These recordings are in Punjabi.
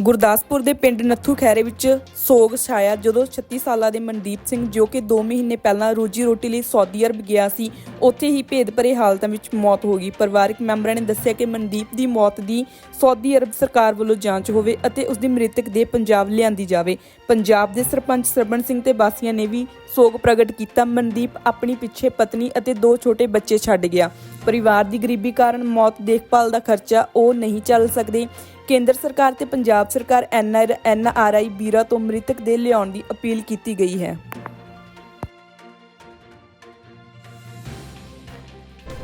ਗੁਰਦਾਸਪੁਰ ਦੇ ਪਿੰਡ ਨੱਥੂ ਖੈਰੇ ਵਿੱਚ ਸੋਗ ਛਾਇਆ ਜਦੋਂ 36 ਸਾਲਾਂ ਦੇ ਮਨਦੀਪ ਸਿੰਘ ਜੋ ਕਿ 2 ਮਹੀਨੇ ਪਹਿਲਾਂ ਰੋਜੀ ਰੋਟੀ ਲਈ ਸਾਊਦੀ ਅਰਬ ਗਿਆ ਸੀ, ਉੱਥੇ ਹੀ ਭੇਦ ਭਰੇ ਹਾਲਤਾਂ ਵਿੱਚ ਮੌਤ ਹੋ ਗਈ। ਪਰਿਵਾਰਕ ਮੈਂਬਰਾਂ ਨੇ ਦੱਸਿਆ ਕਿ ਮਨਦੀਪ ਦੀ ਮੌਤ ਦੀ ਸਾਊਦੀ ਅਰਬ ਸਰਕਾਰ ਵੱਲੋਂ ਜਾਂਚ ਹੋਵੇ ਅਤੇ ਉਸ ਦੀ ਮ੍ਰਿਤਕ ਦੇ ਪੰਜਾਬ ਲਿਆਂਦੀ ਜਾਵੇ। ਪੰਜਾਬ ਦੇ ਸਰਪੰਚ ਸਰਬਣ ਸਿੰਘ ਤੇ ਵਾਸੀਆਂ ਨੇ ਵੀ ਸੋਗ ਪ੍ਰਗਟ ਕੀਤਾ। ਮਨਦੀਪ ਆਪਣੀ ਪਿੱਛੇ ਪਤਨੀ ਅਤੇ ਦੋ ਛੋਟੇ ਬੱਚੇ ਛੱਡ ਗਿਆ। ਪਰਿਵਾਰ ਦੀ ਗਰੀਬੀ ਕਾਰਨ ਮੌਤ ਦੇਖਭਾਲ ਦਾ ਖਰਚਾ ਉਹ ਨਹੀਂ ਚੱਲ ਸਕਦੇ। ਕੇਂਦਰ ਸਰਕਾਰ ਤੇ ਪੰਜਾਬ ਸਰਕਾਰ ਐਨਆਰ ਆਈ ਵੀਰਾ ਤੋਂ ਮ੍ਰਿਤਕ ਦੇ ਲਿਆਉਣ ਦੀ ਅਪੀਲ ਕੀਤੀ ਗਈ ਹੈ।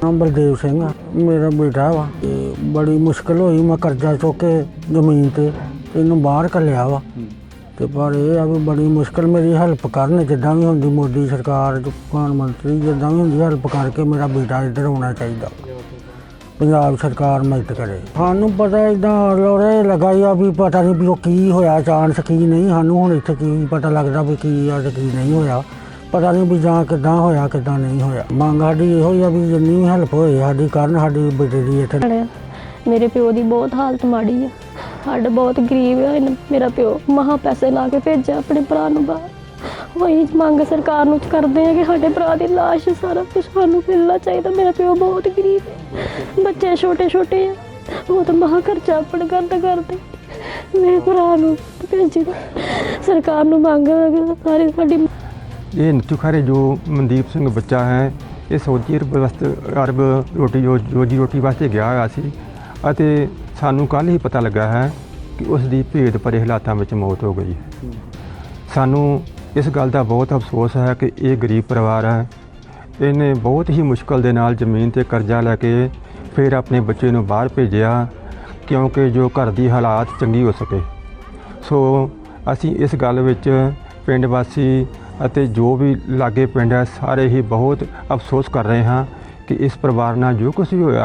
ਨਾਮ ਬਲਦੇਵ ਸਿੰਘ ਆ। ਮੇਰਾ ਬੇਟਾ ਵਾ ਤੇ ਬੜੀ ਮੁਸ਼ਕਲ ਹੋਈ। ਮੈਂ ਕਰਜ਼ਾ ਚੁੱਕ ਕੇ ਜ਼ਮੀਨ ਤੇ ਇਹਨੂੰ ਬਾਹਰ ਕੱਲਿਆ ਵਾ। ਤੇ ਪਰ ਇਹ ਆ ਵੀ ਬੜੀ ਮੁਸ਼ਕਲ ਮੇਰੀ ਹੈਲਪ ਕਰਨ, ਜਿੱਦਾਂ ਵੀ ਹੁੰਦੀ ਮੋਦੀ ਸਰਕਾਰ, ਪ੍ਰਧਾਨ ਮੰਤਰੀ, ਜਿੱਦਾਂ ਵੀ ਹੁੰਦੀ ਹੈਲਪ ਕਰਕੇ ਮੇਰਾ ਬੇਟਾ ਇੱਧਰ ਆਉਣਾ ਚਾਹੀਦਾ। ਪੰਜਾਬ ਸਰਕਾਰ ਮਦਦ ਕਰੇ। ਸਾਨੂੰ ਪਤਾ ਇਦਾਂ ਲੋਰੇ ਲਗਾਈ ਵੀ ਪਤਾ ਨਹੀਂ ਵੀ ਉਹ ਕੀ ਹੋਇਆ, ਚਾਂਸ ਕੀ ਨਹੀਂ। ਸਾਨੂੰ ਹੁਣ ਇੱਥੇ ਕੀ ਪਤਾ ਲੱਗਦਾ ਵੀ ਕੀ ਆ ਤੇ ਕੀ ਨਹੀਂ ਹੋਇਆ। ਪਤਾ ਨਹੀਂ ਵੀ ਜਾਂ ਕਿੱਦਾਂ ਹੋਇਆ, ਕਿੱਦਾਂ ਨਹੀਂ ਹੋਇਆ। ਮੰਗ ਸਾਡੀ ਇਹੋ ਹੀ ਆ ਵੀ ਜਿੰਨੀ ਹੈਲਪ ਹੋਏ, ਸਾਡੀ ਕਰਨ ਸਾਡੀ ਬੇਟੇ ਦੀ ਇੱਥੇ। ਮੇਰੇ ਪਿਓ ਦੀ ਬਹੁਤ ਹਾਲਤ ਮਾੜੀ ਆ। ਸਾਡਾ ਬਹੁਤ ਗਰੀਬ ਆ। ਮੇਰਾ ਪਿਓ ਮਹਾ ਪੈਸੇ ਲਾ ਕੇ ਭੇਜਿਆ ਆਪਣੇ ਭਰਾ ਨੂੰ ਬਾਹਰ। ਵਹੀ ਮੰਗ ਸਰਕਾਰ ਨੂੰ ਕਰਦੇ ਆ ਕਿ ਸਾਡੇ ਭਰਾ ਦੀ ਲਾਸ਼ ਸਾਰਾ ਕੁਝ ਸਾਨੂੰ ਮਿਲਣਾ ਚਾਹੀਦਾ। ਮੇਰਾ ਪਿਓ ਬਹੁਤ ਗਰੀਬ ਹੈ। ਬੱਚੇ ਛੋਟੇ ਛੋਟੇ ਆ। ਉਹ ਤਾਂ ਮਹਾ ਖਰਚਾ ਆਪਣੇ ਕਰਦਾ ਕਰਦੇ। ਮੇਰੇ ਭਰਾ ਨੂੰ ਭੇਜੀ ਸਰਕਾਰ ਨੂੰ ਮੰਗ ਸਾਰੇ ਸਾਡੀ ਇਹ ਨੱਥੂ ਖਾਰੇ ਜੋ ਮਨਦੀਪ ਸਿੰਘ ਬੱਚਾ ਹੈ, ਇਹ ਸਊਦੀ ਅਰਬ ਵਾਸਤੇ ਅਰਬ ਰੋਟੀ ਜੋ ਰੋਜੀ ਰੋਟੀ ਵਾਸਤੇ ਗਿਆ ਹੋਇਆ ਸੀ ਅਤੇ ਸਾਨੂੰ ਕੱਲ੍ਹ ਹੀ ਪਤਾ ਲੱਗਾ ਹੈ ਕਿ ਉਸ ਦੀ ਭੇਦ ਭਰੇ ਹਾਲਾਤਾਂ ਵਿੱਚ ਮੌਤ ਹੋ ਗਈ ਹੈ। ਸਾਨੂੰ ਇਸ ਗੱਲ ਦਾ ਬਹੁਤ ਅਫਸੋਸ ਹੈ ਕਿ ਇਹ ਗਰੀਬ ਪਰਿਵਾਰ ਹੈ। ਇਹਨੇ ਬਹੁਤ ਹੀ ਮੁਸ਼ਕਲ ਦੇ ਨਾਲ ਜ਼ਮੀਨ ਤੇ ਕਰਜ਼ਾ ਲੈ ਕੇ ਫਿਰ ਆਪਣੇ ਬੱਚੇ ਨੂੰ ਬਾਹਰ ਭੇਜਿਆ, ਕਿਉਂਕਿ ਜੋ ਘਰ ਦੀ ਹਾਲਾਤ ਚੰਗੀ ਹੋ ਸਕੇ। ਸੋ, ਅਸੀਂ ਇਸ ਗੱਲ ਵਿੱਚ ਪਿੰਡ ਵਾਸੀ ਅਤੇ ਜੋ ਵੀ ਲਾਗੇ ਪਿੰਡ ਹੈ, ਸਾਰੇ ਹੀ ਬਹੁਤ ਅਫਸੋਸ ਕਰ ਰਹੇ ਹਾਂ ਕਿ ਇਸ ਪਰਿਵਾਰ ਨਾਲ ਜੋ ਕੁਝ ਵੀ ਹੋਇਆ।